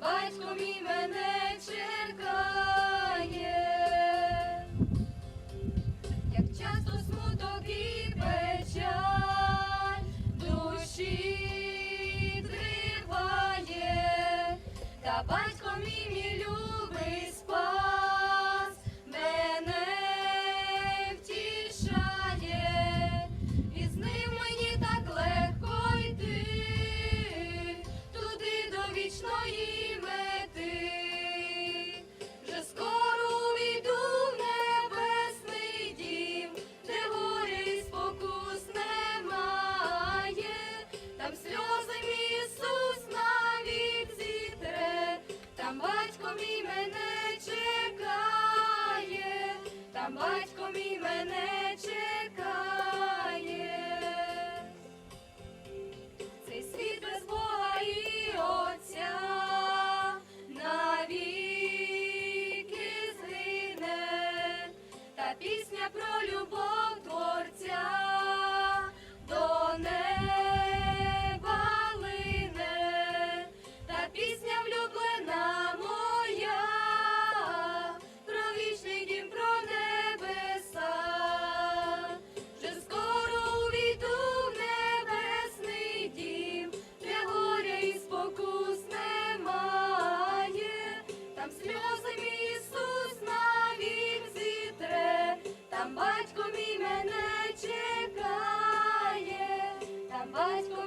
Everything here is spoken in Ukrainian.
батько мій мене чекає, як часто смуток і печаль душі триває, та батько мій мій Bye.